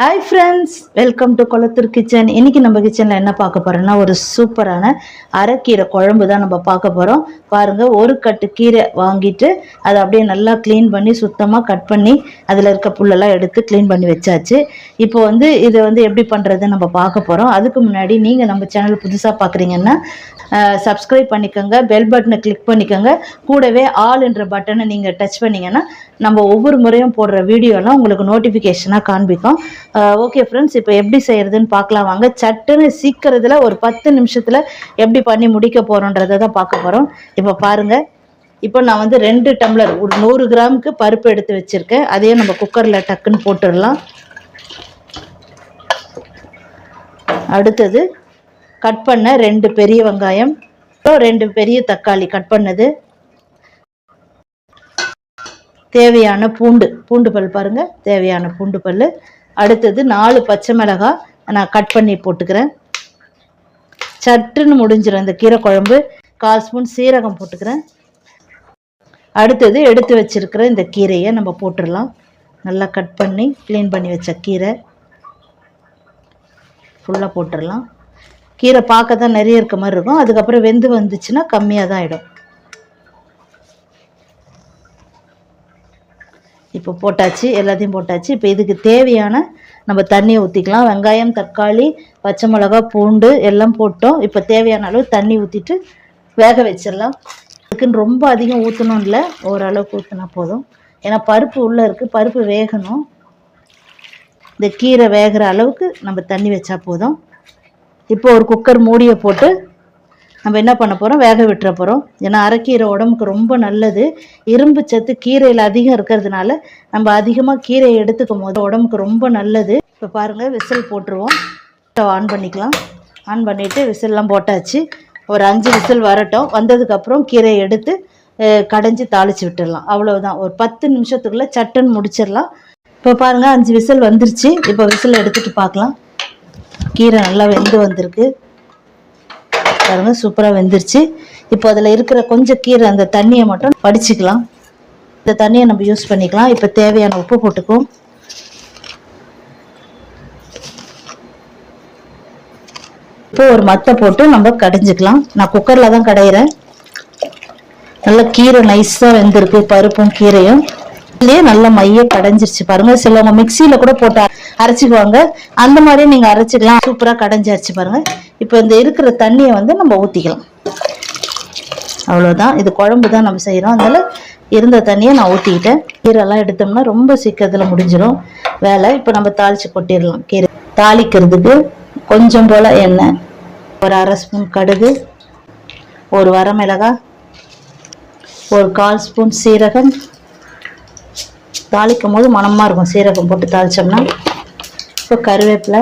Hi friends welcome to Kulathur kitchen இன்னைக்கு நம்ம கிச்சனில் என்ன பார்க்க போகிறோம்னா ஒரு சூப்பரான அரைக்கீரை குழம்பு தான் நம்ம பார்க்க போகிறோம் பாருங்க ஒரு கட்டு கீரை வாங்கிட்டு அதை அப்படியே நல்லா க்ளீன் பண்ணி சுத்தமாக கட் பண்ணி அதில் இருக்க புல்லெல்லாம் எடுத்து க்ளீன் பண்ணி வச்சாச்சு. இப்போ வந்து இதை வந்து எப்படி பண்ணுறதுன்னு நம்ம பார்க்க போகிறோம் அதுக்கு முன்னாடி நீங்கள் நம்ம சேனல் புதுசாக பார்க்குறீங்கன்னா சப்ஸ்கிரைப் பண்ணிக்கோங்க பெல் பட்டனை கிளிக் பண்ணிக்கோங்க. கூடவே ஆல் என்ற பட்டனை நீங்கள் டச் பண்ணீங்கன்னா நம்ம ஒவ்வொரு முறையும் போடுற வீடியோலாம் உங்களுக்கு நோட்டிஃபிகேஷனாக காண்பிக்கும். ஓகே ஃப்ரெண்ட்ஸ் இப்போ எப்படி செய்கிறதுன்னு பார்க்கலாம். வாங்க சட்டுன்னு சீக்கிரத்தில் ஒரு பத்து நிமிஷத்தில் எப்படி பண்ணி முடிக்க போகிறோன்றதை தான் பார்க்க போகிறோம் இப்போ பாருங்கள் இப்போ நான் வந்து ரெண்டு டம்ளர் ஒரு நூறு கிராமுக்கு பருப்பு எடுத்து வச்சுருக்கேன். அதையும் நம்ம குக்கரில் டக்குன்னு போட்டுடலாம். அடுத்தது கட் பண்ண ரெண்டு பெரிய வெங்காயம் ரெண்டு பெரிய தக்காளி கட் பண்ணது. தேவையான பூண்டு பூண்டு பல் பாருங்கள் தேவையான பூண்டு பல் அடுத்தது நாலு பச்சை மிளகாய் நான் கட் பண்ணி போட்டுக்கிறேன். சட்டுன்னு முடிஞ்சிடும் இந்த கீரை குழம்பு. கால் ஸ்பூன் சீரகம் போட்டுக்கிறேன். அடுத்தது எடுத்து வச்சிருக்கிற இந்த கீரையை நம்ம போட்டுடலாம். நல்லா கட் பண்ணி க்ளீன் பண்ணி வச்ச கீரை. ஃபுல்லாக போட்டுடலாம். கீரை பார்க்க தான் நிறைய இருக்க மாதிரி இருக்கும். அதுக்கப்புறம் வெந்து வந்துச்சுன்னா கம்மியாக தான் ஆகிடும் இப்போ போட்டாச்சு எல்லாத்தையும் போட்டாச்சு. இப்போ இதுக்கு தேவையான நம்ம தண்ணியை ஊற்றிக்கலாம் வெங்காயம் தக்காளி பச்சை மிளகா பூண்டு எல்லாம் போட்டோம். இப்போ தேவையான அளவு தண்ணி ஊற்றிட்டு வேக வச்சிடலாம். அதுக்குன்னு ரொம்ப அதிகம் ஊற்றணும் இல்லை. ஓரளவுக்கு ஊற்றினா போதும். ஏன்னா பருப்பு உள்ளே இருக்குது பருப்பு வேகணும். இந்த கீரை வேகிற அளவுக்கு நம்ம தண்ணி வச்சா போதும். இப்போ ஒரு குக்கர் மூடியை போட்டு நம்ம என்ன பண்ண போகிறோம் வேக விட்டுற போகிறோம் ஏன்னா அரைக்கீரை உடம்புக்கு ரொம்ப நல்லது. இரும்பு சத்து கீரையில் அதிகம் இருக்கிறதுனால நம்ம அதிகமாக கீரையை எடுத்துக்கும் போது உடம்புக்கு ரொம்ப நல்லது. இப்போ பாருங்கள் விசில் போட்டுருவோம். ஆன் பண்ணிக்கலாம். ஆன் பண்ணிவிட்டு விசில்லாம் போட்டாச்சு. ஒரு அஞ்சு விசில் வரட்டும். வந்ததுக்கப்புறம் கீரையை எடுத்து கடைஞ்சி தாளித்து விட்டுடலாம். அவ்வளோதான் ஒரு பத்து நிமிஷத்துக்குள்ளே சட்டுன்னு முடிச்சிடலாம். இப்போ பாருங்கள் அஞ்சு விசில் வந்துருச்சு. இப்போ விசில் எடுத்துகிட்டு பார்க்கலாம். கீரை நல்லா வெந்து வந்திருக்கு. பாருங்க சூப்பராக வெந்துருச்சு. இப்போ அதில் இருக்கிற கொஞ்சம் கீரை அந்த தண்ணியை மட்டும் படிச்சுக்கலாம் இந்த தண்ணியை நம்ம யூஸ் பண்ணிக்கலாம். இப்போ தேவையான உப்பு போட்டுக்கும் இப்போ ஒரு மத்தை போட்டு நம்ம கடைஞ்சிக்கலாம். நான் குக்கரில் தான் கடையிறேன். நல்ல கீரை நைஸாக வெந்திருக்கு பருப்பும் கீரையும். இதுலயே நல்ல மைய கடைஞ்சிருச்சு. பாருங்க சிலவங்க மிக்சியில கூட போட்டு அரைச்சிக்குவாங்க. அந்த மாதிரி நீங்க அரைச்சிக்கலாம். சூப்பரா கடைஞ்சிருச்சு பாருங்க. இப்போ இந்த இருக்கிற தண்ணியை வந்து நம்ம ஊற்றிக்கலாம் அவ்வளோதான் இது குழம்பு தான் நம்ம செய்கிறோம் அதனால் இருந்த தண்ணியை நான் ஊற்றிக்கிட்டேன் கீரைலாம் எடுத்தோம்னா ரொம்ப சீக்கிரத்தில் முடிஞ்சிடும் வேலை இப்போ நம்ம தாளித்து கொட்டிடலாம். கீரை தாளிக்கிறதுக்கு கொஞ்சம் போல் எண்ணெய். ஒரு அரை ஸ்பூன் கடுகு ஒரு வரமிளகாய் ஒரு கால் ஸ்பூன் சீரகம். தாளிக்கும் போது மணமாக இருக்கும். சீரகம் போட்டு தாளித்தோம்னா இப்போ கருவேப்பிலை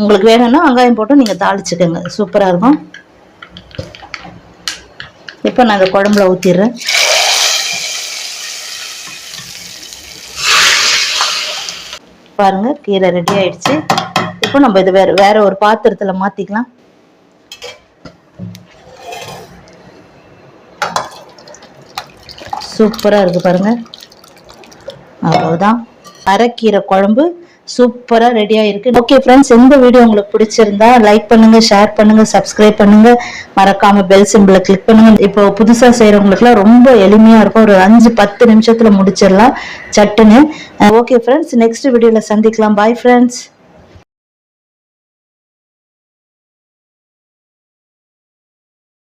உங்களுக்கு வேணும்னா வெங்காயம் போட்டு நீங்கள் தாளிச்சுக்கோங்க. சூப்பராக இருக்கும். இப்போ நான் இந்த குழம்புல ஊற்றிடுறேன் பாருங்கள் கீரை ரெடி ஆயிடுச்சு. இப்போ நம்ம இது வேறு வேறு ஒரு பாத்திரத்தில் மாற்றிக்கலாம் சூப்பராக இருக்குது பாருங்கள் அவ்வளோதான் அரைக்கீரை குழம்பு. சூப்பராக ரெடியாக இருக்கு ஓகே ஃப்ரெண்ட்ஸ் இந்த வீடியோ உங்களுக்கு பிடிச்சிருந்தா லைக் பண்ணுங்கள் ஷேர் பண்ணுங்கள் சப்ஸ்கிரைப் பண்ணுங்க. மறக்காமல் பெல் சிம்பிளை கிளிக் பண்ணுங்க. இப்போ புதுசாக செய்கிறவங்களுக்குலாம் ரொம்ப எளிமையாக இருக்கும். ஒரு அஞ்சு பத்து நிமிஷத்தில் முடிச்சிடலாம். சட்டுன்னு. ஓகே ஃப்ரெண்ட்ஸ் நெக்ஸ்ட் வீடியோவில் சந்திக்கலாம். Bye friends